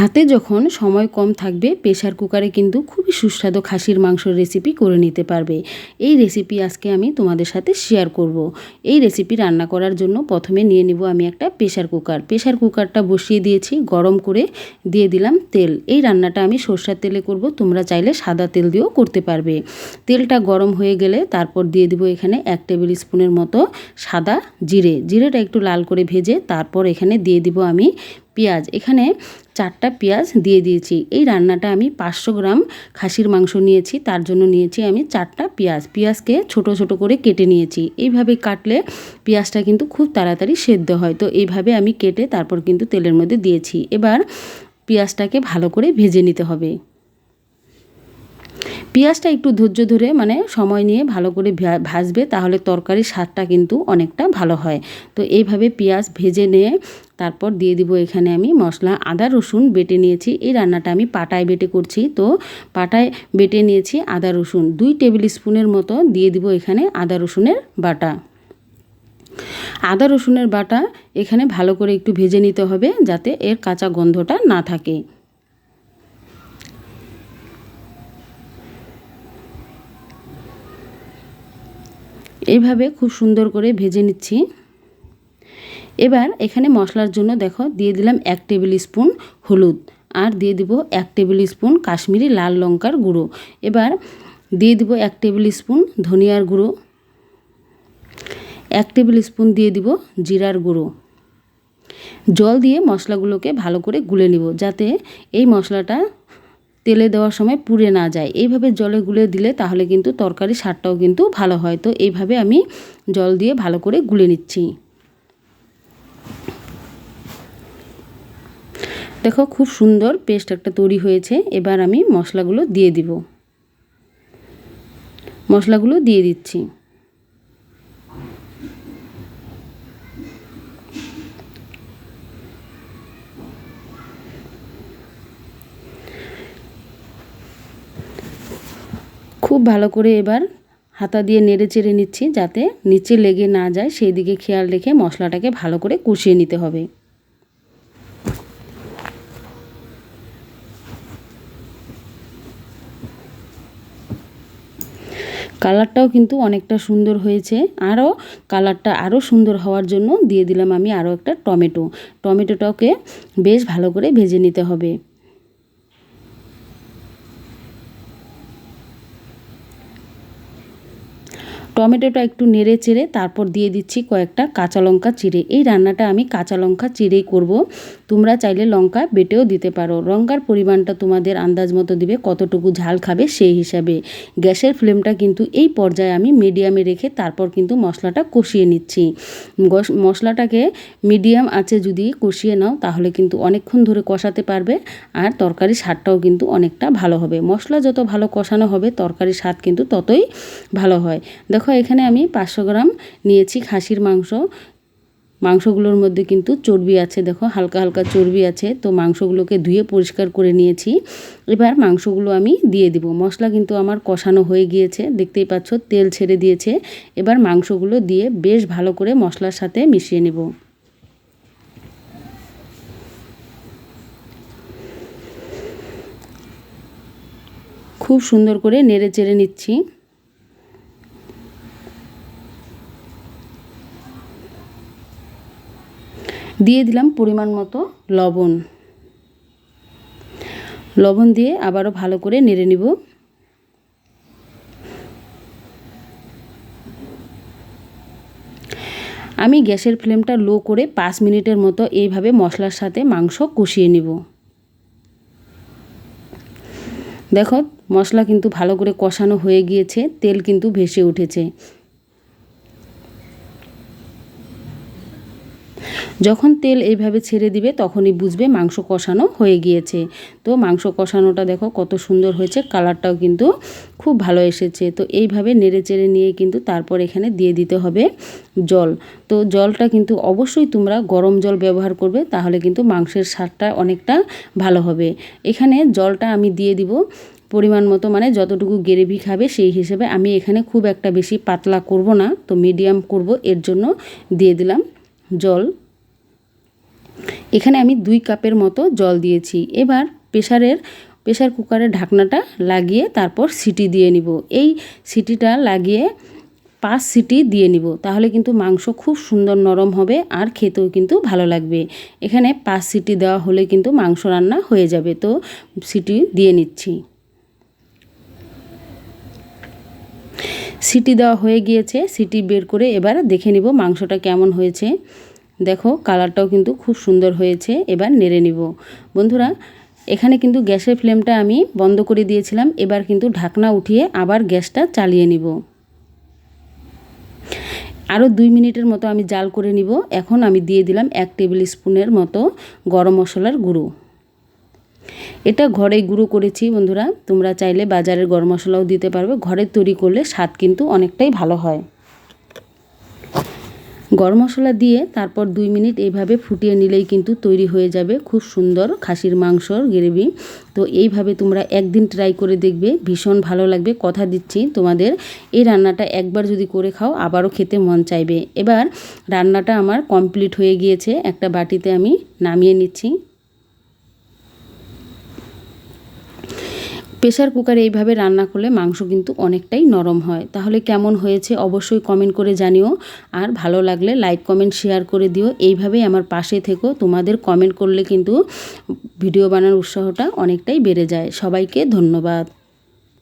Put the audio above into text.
হাতে যখন সময় কম থাকবে প্রেশার কুকারে কিন্তু খুবই সুস্বাদু খাসির মাংসর রেসিপি করে নিতে পারবে। এই রেসিপি আজকে আমি তোমাদের সাথে শেয়ার করব। এই রেসিপি রান্না করার জন্য প্রথমে নিয়ে নিব আমি একটা প্রেশার কুকার প্রেশার কুকারটা বসিয়ে দিয়েছি, গরম করে দিয়ে দিলাম তেল। এই রান্নাটা আমি সর্ষার তেলে করব, তোমরা চাইলে সাদা তেল দিয়েও করতে পারবে। তেলটা গরম হয়ে গেলে তারপর দিয়ে দিব এখানে এক টেবিল স্পুনের মতো সাদা জিরে। জিরেটা একটু লাল করে ভেজে তারপর এখানে দিয়ে দিব আমি পেঁয়াজ। এখানে চারটা পেঁয়াজ দিয়ে দিয়েছি। এই রান্নাটা আমি পাঁচশো গ্রাম খাসির মাংস নিয়েছি, তার জন্য নিয়েছি আমি চারটা পেঁয়াজ। পেঁয়াজকে ছোট ছোট করে কেটে নিয়েছি। এইভাবে কাটলে পেঁয়াজটা কিন্তু খুব তাড়াতাড়ি সেদ্ধ হয়। তো এইভাবে আমি কেটে তারপর কিন্তু তেলের মধ্যে দিয়েছি। এবার পেঁয়াজটাকে ভালো করে ভেজে নিতে হবে। পেঁয়াজটা একটু ধৈর্য ধরে মানে সময় নিয়ে ভালো করে ভাজবে, তাহলে তরকারির স্বাদটা কিন্তু অনেকটা ভালো হয়। তো এইভাবে পেঁয়াজ ভেজে নিয়ে তারপর দিয়ে দিব এখানে আমি মশলা। আদা, রসুন বেটে নিয়েছি, এই রান্নাটা আমি পাটায় বেটে করছি। তো পাটায় বেটে নিয়েছি আদা, রসুন। দুই টেবিল স্পুনের মতো দিয়ে দিব এখানে আদা, রসুনের বাটা। আদা, রসুনের বাটা এখানে ভালো করে একটু ভেজে নিতে হবে, যাতে এর কাঁচা গন্ধটা না থাকে। এইভাবে খুব সুন্দর করে ভেজে নিচ্ছি। এবার এখানে মশলার জন্য দেখো দিয়ে দিলাম এক টেবিল স্পুন হলুদ আর দিয়ে দিব এক টেবিল স্পুন কাশ্মীরি লাল লঙ্কার গুঁড়ো। এবার দিয়ে দিব এক টেবিল স্পুন ধনিয়ার গুঁড়ো। এক টেবিল স্পুন দিয়ে দিব জিরার গুঁড়ো। জল দিয়ে মশলাগুলোকে ভালো করে গুলে নিব যাতে এই মশলাটা তেলে দেওয়ার সময় পুড়ে না যায়। এইভাবে জলে গুলে দিলে তাহলে কিন্তু তরকারি স্বাদটাও কিন্তু ভালো হয়। তো এইভাবে আমি জল দিয়ে ভালো করে গুলে নিচ্ছি। দেখো খুব সুন্দর পেস্ট একটা তৈরি হয়েছে। এবার আমি মশলাগুলো দিয়ে দিব। মশলাগুলো দিয়ে দিচ্ছি। খুব ভালো করে এবার হাতা দিয়ে নেড়ে চেড়ে নিচ্ছি যাতে নিচে লেগে না যায়। সেই দিকে খেয়াল রেখে মশলাটাকে ভালো করে কষিয়ে নিতে হবে। কালারটাও কিন্তু অনেকটা সুন্দর হয়েছে। আরও কালারটা আরও সুন্দর হওয়ার জন্য দিয়ে দিলাম আমি আরও একটা টমেটো। টমেটোটাকে বেশ ভালো করে ভেজে নিতে হবে। টমেটোটা একটু নেড়ে চেড়ে তারপর দিয়ে দিচ্ছি কয়েকটা কাঁচা লঙ্কা চিড়ে। এই রান্নাটা আমি কাঁচা লঙ্কা চিড়েই করব। তোমরা চাইলে লঙ্কা বেটেও দিতে পারো। লঙ্কার পরিমাণটা তোমাদের আন্দাজ মতো দিবে কতটুকু ঝাল খাবে সেই হিসাবে। গ্যাসের ফ্লেমটা কিন্তু এই পর্যায়ে আমি মিডিয়ামে রেখে তারপর কিন্তু মশলাটা কষিয়ে নিচ্ছি। মশলাটাকে মিডিয়াম আছে যদি কষিয়ে নাও তাহলে কিন্তু অনেকক্ষণ ধরে কষাতে পারবে আর তরকারির স্বাদটাও কিন্তু অনেকটা ভালো হবে। মশলা যত ভালো কষানো হবে তরকারির স্বাদ কিন্তু ততই ভালো হয়। দেখো দেখো, এখানে আমি পাঁচশো গ্রাম নিয়েছি খাসির মাংস। মাংসগুলোর মধ্যে কিন্তু চর্বি আছে, দেখো, হালকা হালকা চর্বি আছে। তো মাংসগুলোকে ধুয়ে পরিষ্কার করে নিয়েছি। এবার মাংসগুলো আমি দিয়ে দিব। মশলা কিন্তু আমার কষানো হয়ে গিয়েছে, দেখতেই পাচ্ছ, তেল ছেড়ে দিয়েছে। এবার মাংসগুলো দিয়ে বেশ ভালো করে মশলার সাথে মিশিয়ে নেব। খুব সুন্দর করে নেড়ে চেড়ে নিচ্ছি। দিয়ে দিলাম পরিমাণ মতো লবণ। লবণ দিয়ে আবারও ভালো করে নেড়ে নিব। আমি গ্যাসের ফ্লেমটা লো করে পাঁচ মিনিটের মতো এইভাবে মশলার সাথে মাংস কষিয়ে নিব। দেখো, মশলা কিন্তু ভালো করে কষানো হয়ে গিয়েছে, তেল কিন্তু ভেসে উঠেছে। যখন তেল এইভাবে ছেড়ে দিবে তখনই বুঝবে মাংস কষানো হয়ে গিয়েছে। তো মাংস কষানোটা দেখো কত সুন্দর হয়েছে, কালারটাও কিন্তু খুব ভালো এসেছে। তো এইভাবে নেড়ে চেড়ে নিয়ে কিন্তু তারপর এখানে দিয়ে দিতে হবে জল। তো জলটা কিন্তু অবশ্যই তোমরা গরম জল ব্যবহার করবে, তাহলে কিন্তু মাংসের স্বাদটা অনেকটা ভালো হবে। এখানে জলটা আমি দিয়ে দিব পরিমাণ মতো মানে যতটুকু গ্রেভি খাবে সেই হিসেবে আমি এখানে খুব একটা বেশি পাতলা করব না, তো মিডিয়াম করব, এর জন্য দিয়ে দিলাম জল। এখানে আমি দুই কাপের মতো জল দিয়েছি। এবার প্রেশারের প্রেশার কুকারের ঢাকনাটা লাগিয়ে তারপর সিটি দিয়ে নিব। এই সিটিটা লাগিয়ে পাঁচ সিটি দিয়ে নিব। তাহলে কিন্তু মাংস খুব সুন্দর নরম হবে আর খেতেও কিন্তু ভালো লাগবে। এখানে পাঁচ সিটি দেওয়া হলে কিন্তু মাংস রান্না হয়ে যাবে। তো সিটি দিয়ে নিচ্ছি। সিটি দেওয়া হয়ে গিয়েছে। সিটি বের করে এবার দেখে নিব মাংসটা কেমন হয়েছে। দেখো কালারটাও কিন্তু খুব সুন্দর হয়েছে, এবার নেড়ে নিব। বন্ধুরা, এখানে কিন্তু গ্যাসের ফ্লেমটা আমি বন্ধ করে দিয়েছিলাম, এবার কিন্তু ঢাকনা উঠিয়ে আবার গ্যাসটা চালিয়ে নিব। আরও দুই মিনিটের মতো আমি জাল করে নিব, এখন আমি দিয়ে দিলাম এক টেবিল স্পুনের মতো গরম মশলার গুঁড়ো। এটা ঘরেই গুঁড়ো করেছি বন্ধুরা, তোমরা চাইলে বাজারের গরম মশলাও দিতে পারবে, ঘরে তৈরি করলে স্বাদ কিন্তু অনেকটাই ভালো হয়। গরম মশলা দিয়ে তারপর দুই মিনিট এইভাবে ফুটিয়ে নিলেই কিন্তু তৈরি হয়ে যাবে খুব সুন্দর খাসির মাংসর গ্রেভি। তো এইভাবে তোমরা একদিন ট্রাই করে দেখবে, ভীষণ ভালো লাগবে। কথা দিচ্ছি তোমাদের, এই রান্নাটা একবার যদি করে খাও, আবারও খেতে মন চাইবে। এবার রান্নাটা আমার কমপ্লিট হয়ে গিয়েছে, একটা বাটিতে আমি নামিয়ে নিচ্ছি। প্রেশার কুকারে এইভাবে রান্না করলে মাংস কিন্তু অনেকটাই নরম হয়। তাহলে কেমন হয়েছে অবশ্যই কমেন্ট করে জানিও। আর ভালো লাগলে লাইক কমেন্ট শেয়ার করে দিও। এইভাবেই আমার পাশে থেকো। তোমাদের কমেন্ট করলে কিন্তু ভিডিও বানানোর উৎসাহটা অনেকটাই বেড়ে যায়। সবাইকে ধন্যবাদ।